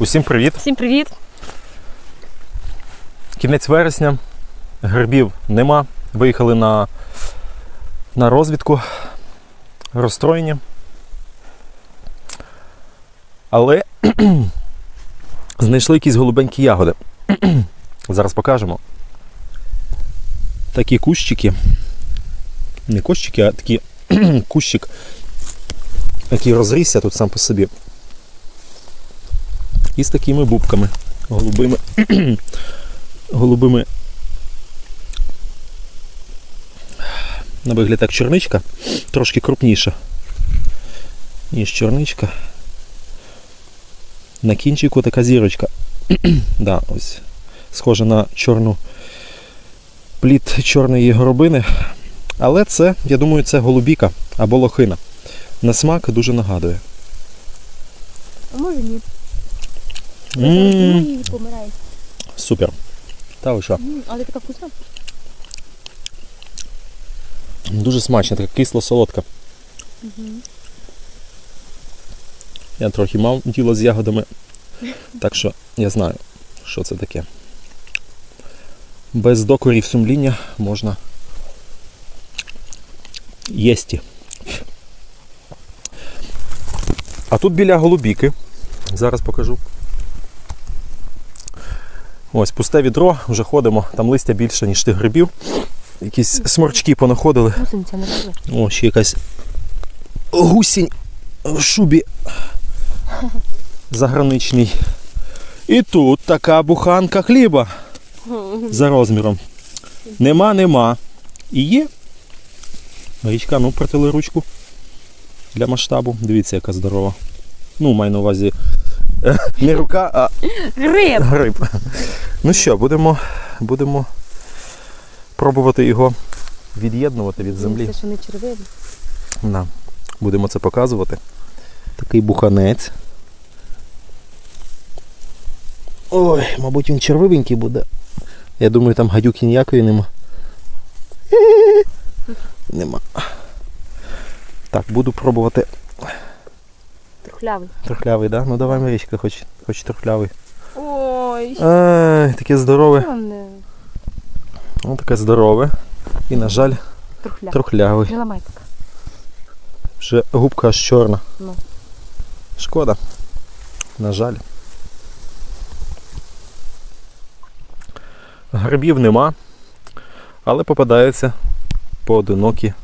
Усім привіт! Всім привіт! Кінець вересня, грибів нема. Виїхали на, на розвідку, розстроєні. Але знайшли якісь голубенькі ягоди. Зараз покажемо. Такі кущики. Не кущики, а такі кущик, який розрісся тут сам по собі. І з такими бубками голубими. голубими. На вигляд як чорничка, трошки крупніша, ніж чорничка. На кінчику така зірочка. да, ось. Схожа на чорну плід чорної горобини. Але це, я думаю, це голубіка або лохина. На смак дуже нагадує. А може ні. Помирає. Супер. Та ви що? Але така вкусна. Дуже смачна, така кисло-солодка. Я трохи мав діло з ягодами, так що я знаю, що це таке. Без докорів сумління можна єсті. А тут біля голубіки, зараз покажу. Ось пусте відро, вже ходимо, там листя більше, ніж тих грибів. Якісь сморчки понаходили. О, ще якась гусінь в шубі заграничній. І тут така буханка хліба за розміром. Нема, нема. І є. Річка, ну протили ручку для масштабу. Дивіться, яка здорова. Ну, маю на увазі не рука, а Гриб! гриб. Ну що, будемо, будемо пробувати його від'єднувати від землі. Це що не червивий. Да. Будемо це показувати. Такий буханець. Ой, мабуть, він червивенький буде. Я думаю, там гадюки ніякої нема. Нема. Так, буду пробувати Трухлявий. трухлявий, да? Ну давай, Марічка, хоч, хоч трухлявий. Ой, Ай, таке здорове. Ну, таке здорове. І, на жаль, трухлявий. трухлявий. Не ламай так. Вже губка аж чорна. Ну. Шкода. На жаль. Грибів нема, але попадаються поодинокі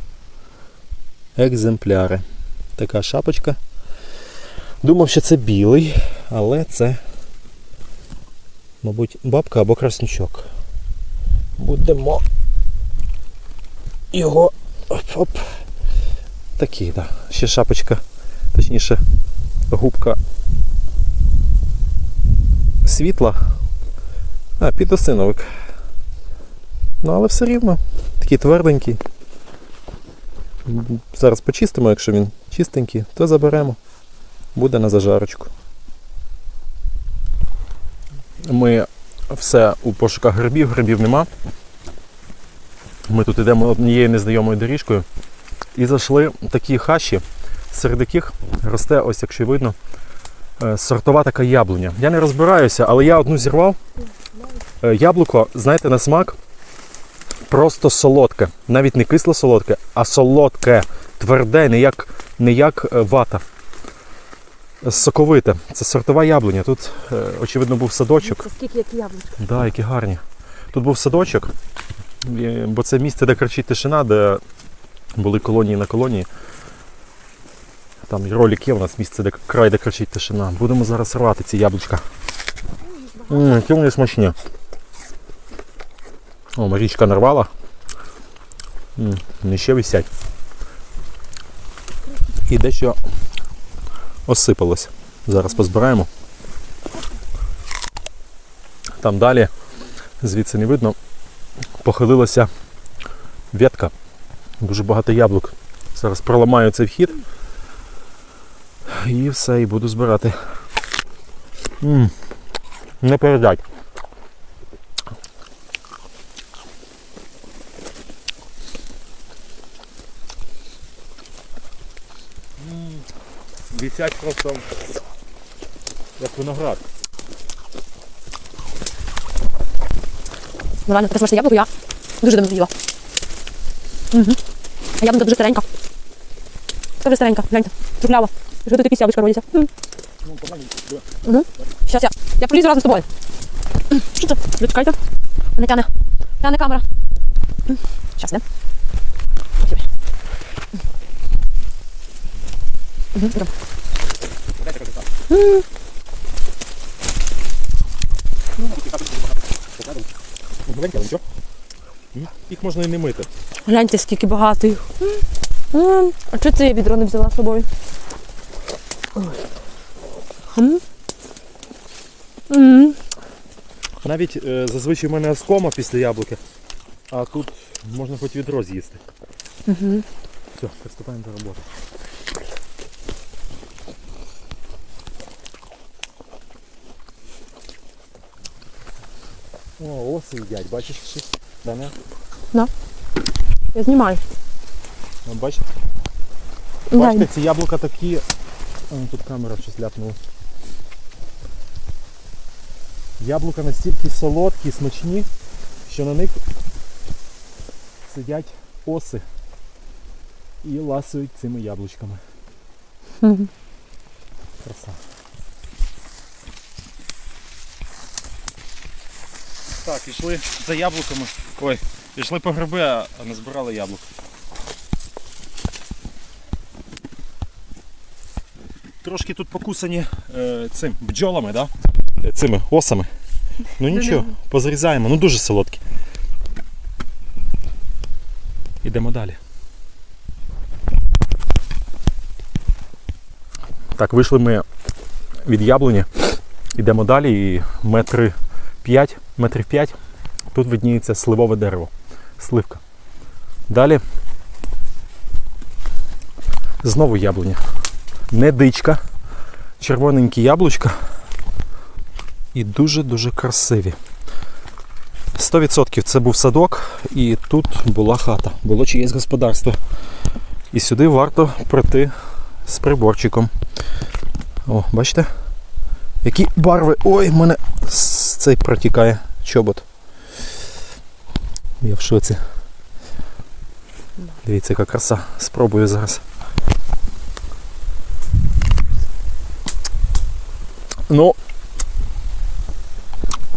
екземпляри. Така шапочка. Думав, що це білий, але це, мабуть, бабка або краснючок. Будемо його оп-оп. Такий, так. Да. Ще шапочка, точніше, губка світла. А, підосиновик. Ну, але все рівно. Такий тверденький. Зараз почистимо, якщо він чистенький, то заберемо. Буде на зажарочку. Ми все у пошуках грибів, грибів нема. Ми тут йдемо однією незнайомою доріжкою. І зайшли такі хащі, серед яких росте, ось якщо видно, е, сортова така яблуня. Я не розбираюся, але я одну зірвав. Е, Яблуко, знаєте, на смак просто солодке. Навіть не кисло солодке, а солодке, тверде, не як, не як е, вата. Соковите. Це сортова яблуня. Тут, е, очевидно, був садочок. Це скільки як яблучко. Да, які гарні. Тут був садочок, бо це місце, де кричить тишина, де були колонії на колонії. Там і ролик є у нас місце, де край, де кричить тишина. Будемо зараз рвати ці яблучка. Які вони смачні. О, Марічка нарвала. М, вони ще висять. І дещо осипалось. Зараз позбираємо. Там далі, звідси не видно, похилилася ветка. Дуже багато яблук. Зараз проламаю цей вхід. І все, і буду збирати. м не передать. висять просто як виноград. Ну реально, таке смачне яблуко я дуже давно їла. Угу. А яблуко ну, дуже старенька. Це вже старенька, гляньте, трухлява. Що тут якісь родяться? Ну, Угу. Щас я. Я полізу разом з тобою. Що це? Зачекайте. Не тяне. Тяне камера. Щас, не? Угу, нічого. Їх можна і не мити. Гляньте, скільки багато їх. А чого це я відро не взяла з собою? Навіть е, зазвичай в мене оскома після яблуки, а тут можна хоч відро з'їсти. Мгм. Все, приступаємо до роботи. О, їдять, бачиш щось? Да, не? Я знімаю. Ну, Бачите? Бачите, ці яблука такі. А, ну, тут камера щось ляпнула. Яблука настільки солодкі, смачні, що на них сидять оси і ласують цими яблучками. Краса. Так, пішли за яблуками. Ой, пішли по гриби, а не збирали яблук. Трошки тут покусані е, цим бджолами, да? Е, цими осами. Ну нічого, позрізаємо, ну дуже солодкі. Ідемо далі. Так, вийшли ми від яблуні, йдемо далі і метри 5, метрів 5. Тут видніється сливове дерево. Сливка. Далі знову яблуня. Не дичка, червоненькі яблучка і дуже-дуже красиві. 100% це був садок, і тут була хата, було чиєсь господарство. І сюди варто прийти з приборчиком. О, бачите? Які барви. Ой, в мене цей протікає чобот. Я в шоці. Дивіться, яка краса. Спробую зараз. Ну,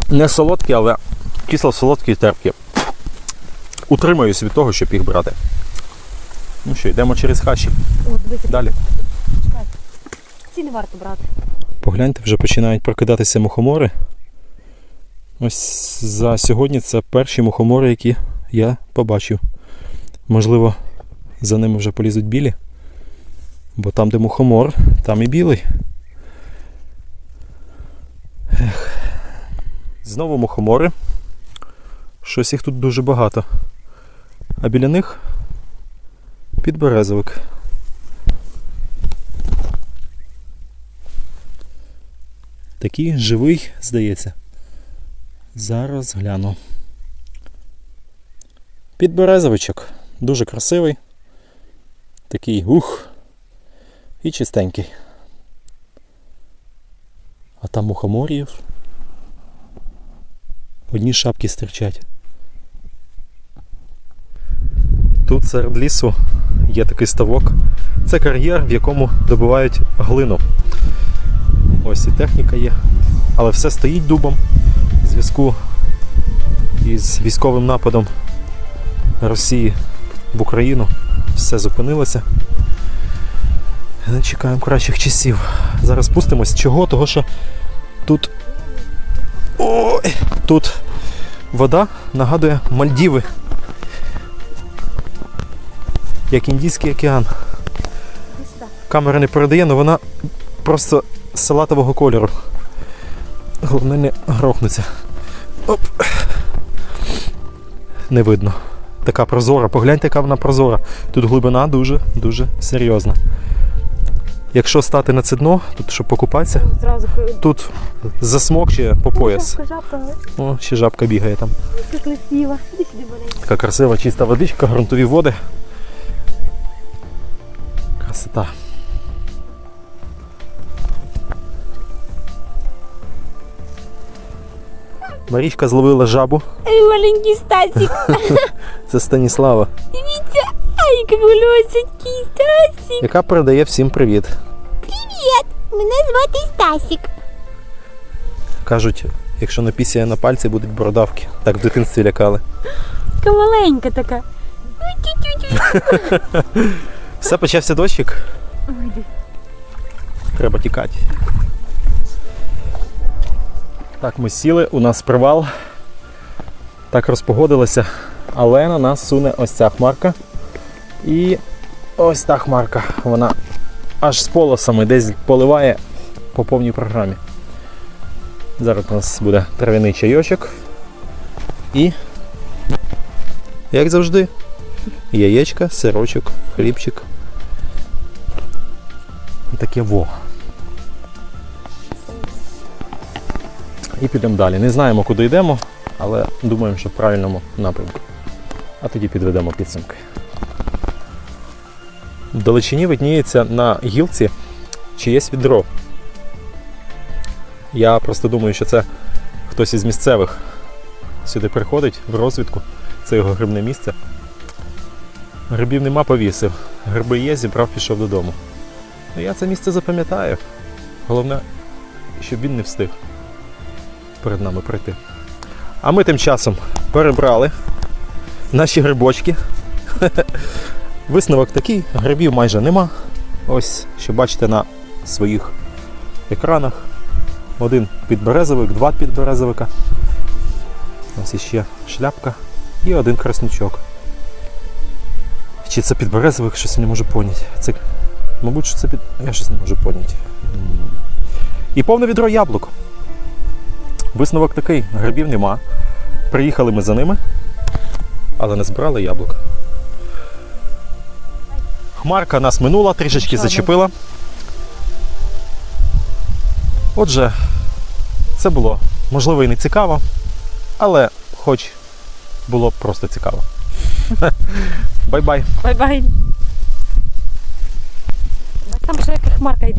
не солодкі, але кисло-солодкі і терпкі. Утримаюсь від того, щоб їх брати. Ну що, йдемо через хащі. О, дивіться, Далі. Ці не варто брати. Погляньте, вже починають прокидатися мухомори. Ось за сьогодні це перші мухомори, які я побачив. Можливо, за ними вже полізуть білі. Бо там, де мухомор, там і білий. Ех. Знову мухомори. Щось їх тут дуже багато. А біля них підберезовик. Такий живий, здається. Зараз гляну. Підберезовичок. Дуже красивий. Такий ух. І чистенький. А там мухоморів. Одні шапки стирчать. Тут серед лісу є такий ставок. Це кар'єр, в якому добувають глину. Ось і техніка є. Але все стоїть дубом зв'язку із військовим нападом Росії в Україну. Все зупинилося. Не чекаємо кращих часів. Зараз спустимось. Чого? Того що тут. Ой! Тут вода нагадує Мальдіви. Як Індійський океан. Камера не передає, але вона просто салатового кольору. Головне не грохнуться. Оп. Не видно. Така прозора. Погляньте, яка вона прозора. Тут глибина дуже-дуже серйозна. Якщо стати на це дно, тут щоб покупатися, Зразу тут засмокче по пояс. Жабка, жабка, О, ще жабка бігає там. як. Іди. Така красива чиста водичка, ґрунтові води. Красота. Марічка зловила жабу. Ай, маленький Стасик. Це Станіслава, Ай, як волосенький Стасик. яка передає всім привіт. Привіт! Мене звати Стасик. Кажуть, якщо не пісяє на пальці, будуть бородавки. Так в дитинстві лякали. Така маленька така. Все почався дощик. Треба тікати. Так, ми сіли, у нас привал. Так розпогодилося. Але на нас суне ось ця хмарка. І ось та хмарка. Вона аж з полосами десь поливає по повній програмі. Зараз у нас буде трав'яний чайочок. І, як завжди, яєчка, сирочок, хлібчик. Таке во. І підемо далі. Не знаємо, куди йдемо, але думаємо, що в правильному напрямку. А тоді підведемо підсумки. В далечині видніється на гілці чиєсь відро. Я просто думаю, що це хтось із місцевих сюди приходить в розвідку. Це його грибне місце. Грибів нема повісив. Гриби є, зібрав, пішов додому. Ну, я це місце запам'ятаю. Головне, щоб він не встиг перед нами прийти. А ми тим часом перебрали наші грибочки. Висновок такий, грибів майже нема. Ось, що бачите на своїх екранах. Один підберезовик, два підберезовика. Ось іще шляпка і один краснючок. Чи це підберезовик, щось я не можу поняти. Це, мабуть, що це під. Я щось не можу поняти. І повне відро яблук. Висновок такий: грибів нема. Приїхали ми за ними, але не збирали яблук. Хмарка нас минула, трішечки зачепила. Отже, це було можливо і не цікаво, але хоч було просто цікаво. Бай-бай. Бай-бай. Там ще яка хмарка йде.